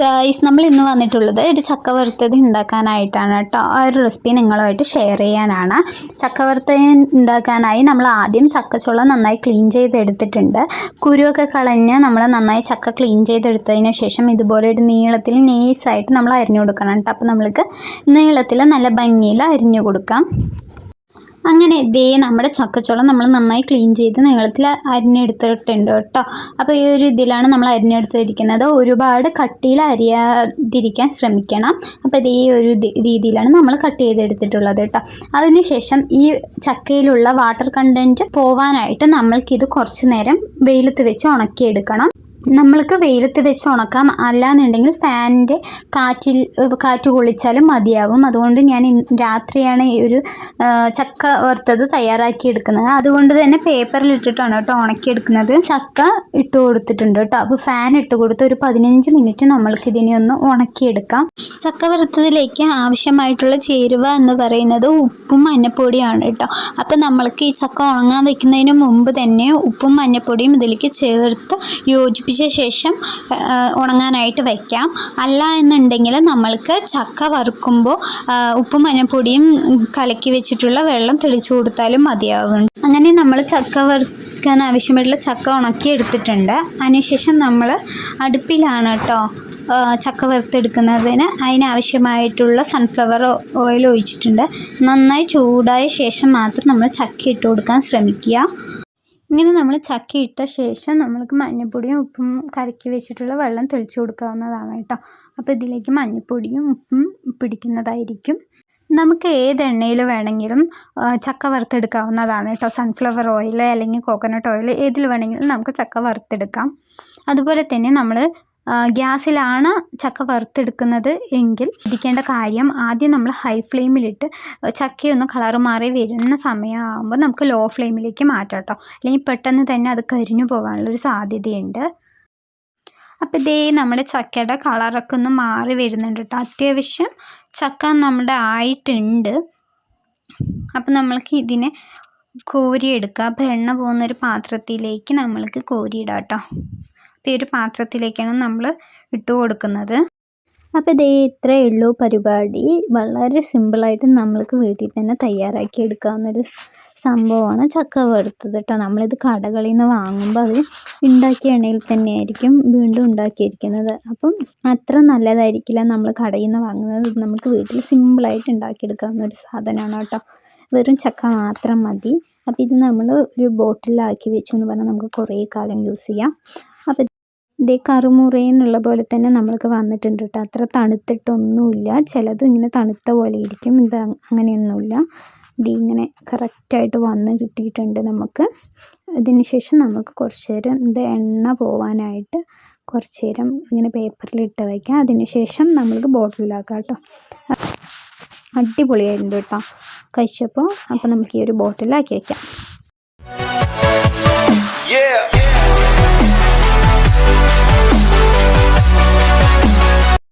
Guys നമ്മൾ ഇന്ന് വന്നിട്ടുള്ളത് ഒരു ചക്ക വറുത്തത് ഉണ്ടാക്കാനായിട്ടാണ് കേട്ടോ. ആ ഒരു റെസിപ്പി നിങ്ങളുമായിട്ട് ഷെയർ ചെയ്യാനാണ്. ചക്ക ഉണ്ടാക്കാനായി നമ്മൾ ആദ്യം ചക്കച്ചുള നന്നായി ക്ലീൻ ചെയ്തെടുത്തിട്ടുണ്ട്. കുരുവൊക്കെ കളഞ്ഞ് നമ്മൾ നന്നായി ചക്ക ക്ലീൻ ചെയ്തെടുത്തതിന് ശേഷം ഇതുപോലെ ഒരു നീളത്തിൽ നേസായിട്ട് നമ്മൾ അരിഞ്ഞു കൊടുക്കണം കേട്ടോ. അപ്പോൾ നമ്മൾക്ക് നീളത്തിൽ നല്ല ഭംഗിയിൽ അരിഞ്ഞു കൊടുക്കാം. അങ്ങനെ ദേ നമ്മുടെ ചക്കച്ചോളം നമ്മൾ നന്നായി ക്ലീൻ ചെയ്ത് നീളത്തിൽ അരിഞ്ഞെടുത്തിട്ടുണ്ട് കേട്ടോ. അപ്പോൾ ഈ ഒരു ഇതിലാണ് നമ്മൾ അരിഞ്ഞെടുത്തിരിക്കുന്നത്. ഒരുപാട് കട്ടിയിൽ അരിയാതിരിക്കാൻ ശ്രമിക്കണം. അപ്പോൾ ഇതേ ഒരു രീതിയിലാണ് നമ്മൾ കട്ട് ചെയ്തെടുത്തിട്ടുള്ളത് കേട്ടോ. അതിനുശേഷം ഈ ചക്കയിലുള്ള വാട്ടർ കണ്ടന്റ് പോവാനായിട്ട് നമ്മൾക്കിത് കുറച്ച് നേരം വെയിലത്ത് വെച്ച് ഉണക്കിയെടുക്കണം. നമ്മൾക്ക് വെയിലത്ത് വെച്ച് ഉണക്കാം. അല്ലാന്നുണ്ടെങ്കിൽ ഫാനിന്റെ കാറ്റിൽ കാറ്റ് കൊള്ളിച്ചാലും മതിയാവും. അതുകൊണ്ട് ഞാൻ രാത്രിയാണ് ഈ ഒരു ചക്ക വറുത്തത് തയ്യാറാക്കി എടുക്കുന്നത് അതുകൊണ്ട് തന്നെ പേപ്പറിൽ ഇട്ടിട്ടാണ് കേട്ടോ ഉണക്കിയെടുക്കുന്നത്. ചക്ക ഇട്ട് കൊടുത്തിട്ടുണ്ട് കേട്ടോ. അപ്പോൾ ഫാൻ ഇട്ട് കൊടുത്ത് ഒരു പതിനഞ്ച് മിനിറ്റ് നമ്മൾക്ക് ഇതിനെ ഒന്ന് ഉണക്കിയെടുക്കാം. ചക്ക വറുത്തതിലേക്ക് ആവശ്യമായിട്ടുള്ള ചേരുവ എന്ന് പറയുന്നത് ഉപ്പും മഞ്ഞപ്പൊടിയാണ് കേട്ടോ. അപ്പോൾ നമ്മൾക്ക് ഈ ചക്ക ഉണങ്ങാൻ വെക്കുന്നതിന് മുമ്പ് തന്നെ ഉപ്പും മഞ്ഞപ്പൊടിയും ഇതിലേക്ക് ചേർത്ത് യോജിപ്പിച്ച ശേഷം ഉണങ്ങാനായിട്ട് വയ്ക്കാം അല്ല എന്നുണ്ടെങ്കിൽ നമ്മൾക്ക് ചക്ക വറുക്കുമ്പോൾ ഉപ്പും മഞ്ഞപ്പൊടിയും കലക്കി വെച്ചിട്ടുള്ള വെള്ളം തെളിച്ചു കൊടുത്താലും മതിയാവുന്നുണ്ട്. അങ്ങനെ നമ്മൾ ചക്ക വറുക്കാൻ ആവശ്യമായിട്ടുള്ള ചക്ക ഉണക്കി എടുത്തിട്ടുണ്ട്. അതിനുശേഷം നമ്മൾ അടുപ്പിലാണ് കേട്ടോ ചക്ക വറുത്തെടുക്കുന്നതിന്. അതിനാവശ്യമായിട്ടുള്ള സൺഫ്ലവർ ഓയിൽ ഒഴിച്ചിട്ടുണ്ട്. നന്നായി ചൂടായ ശേഷം മാത്രം നമ്മൾ ചക്ക ഇട്ട് കൊടുക്കാൻ ശ്രമിക്കുക. ഇങ്ങനെ നമ്മൾ ചക്ക ഇട്ട ശേഷം നമ്മൾക്ക് മഞ്ഞൾപ്പൊടിയും ഉപ്പും കലക്കി വെച്ചിട്ടുള്ള വെള്ളം തെളിച്ചു കൊടുക്കാവുന്നതാണ് കേട്ടോ. അപ്പോൾ ഇതിലേക്ക് മഞ്ഞൾപ്പൊടിയും ഉപ്പും പിടിക്കുന്നതായിരിക്കും. നമുക്ക് ഏത് എണ്ണയിൽ വേണമെങ്കിലും ചക്ക വറുത്തെടുക്കാവുന്നതാണ് കേട്ടോ. സൺഫ്ലവർ ഓയിൽ അല്ലെങ്കിൽ കോക്കനട്ട് ഓയിൽ ഏതിൽ വേണമെങ്കിലും നമുക്ക് ചക്ക വറുത്തെടുക്കാം. അതുപോലെ തന്നെ നമ്മൾ ഗ്യാസിലാണ് ചക്ക വറുത്തെടുക്കുന്നത് എങ്കിൽ ഇരിക്കേണ്ട കാര്യം ആദ്യം നമ്മൾ ഹൈ ഫ്ലെയിമിലിട്ട് ചക്കയൊന്ന് കളറ് മാറി വരുന്ന സമയമാകുമ്പോൾ നമുക്ക് ലോ ഫ്ലെയിമിലേക്ക് മാറ്റാം കേട്ടോ അല്ലെങ്കിൽ പെട്ടെന്ന് തന്നെ അത് കരിഞ്ഞു പോകാനുള്ളൊരു സാധ്യതയുണ്ട്. അപ്പോൾ ഇതേ നമ്മുടെ ചക്കയുടെ കളറൊക്കെ ഒന്ന് മാറി വരുന്നുണ്ട് കേട്ടോ അത്യാവശ്യം ചക്ക നമ്മുടെ ആയിട്ടുണ്ട്. അപ്പം നമ്മൾക്ക് ഇതിനെ കോരിയെടുക്കുക അപ്പോൾ എണ്ണ പോകുന്നൊരു പാത്രത്തിലേക്ക് നമ്മൾക്ക് കോരിയിടാം കേട്ടോ ഈ ഒരു പാത്രത്തിലേക്കാണ് നമ്മൾ ഇട്ട് കൊടുക്കുന്നത്. അപ്പോൾ ഇതേ ഇത്രയേ ഉള്ളൂ പരിപാടി. വളരെ സിമ്പിളായിട്ട് നമ്മൾക്ക് വീട്ടിൽ തന്നെ തയ്യാറാക്കി എടുക്കാവുന്നൊരു സംഭവമാണ് ചക്ക വറുത്തത് കേട്ടോ. നമ്മളിത് കടകളിൽ നിന്ന് വാങ്ങുമ്പോൾ അവർ ഉണ്ടാക്കിയ എണ്ണയിൽ തന്നെയായിരിക്കും വീണ്ടും ഉണ്ടാക്കിയിരിക്കുന്നത്. അപ്പം അത്ര നല്ലതായിരിക്കില്ല നമ്മൾ കടയിൽ നിന്ന് വാങ്ങുന്നത്. നമുക്ക് വീട്ടിൽ സിമ്പിളായിട്ട് ഉണ്ടാക്കിയെടുക്കാവുന്ന ഒരു സാധനമാണ് കേട്ടോ. വെറും ചക്ക മാത്രം മതി. അപ്പോൾ ഇത് നമ്മൾ ഒരു ബോട്ടിലാക്കി വെച്ചു എന്ന് പറഞ്ഞാൽ നമുക്ക് കുറേ കാലം യൂസ് ചെയ്യാം. അപ്പോൾ ഇതേ കറുമുറേ എന്നുള്ള പോലെ തന്നെ നമ്മൾക്ക് വന്നിട്ടുണ്ട് കേട്ടോ. അത്ര തണുത്തിട്ടൊന്നുമില്ല. ചിലത് ഇങ്ങനെ തണുത്ത പോലെ ഇരിക്കും. ഇത് അങ്ങനെയൊന്നുമില്ല. ഇത് ഇങ്ങനെ കറക്റ്റായിട്ട് വന്ന് കിട്ടിയിട്ടുണ്ട് നമുക്ക്. ഇതിന് ശേഷം നമുക്ക് കുറച്ച് നേരം ഇത് എണ്ണ പോവാനായിട്ട് കുറച്ച് നേരം ഇങ്ങനെ പേപ്പറിലിട്ട് വയ്ക്കാം അതിന് ശേഷം നമ്മൾക്ക് ബോട്ടിലാക്കാം കേട്ടോ. അടിപൊളിയായിട്ടുണ്ട് കേട്ടോ. കഴിച്ചപ്പോൾ അപ്പോൾ നമുക്ക് ഈ ഒരു ബോട്ടിലാക്കി വയ്ക്കാം.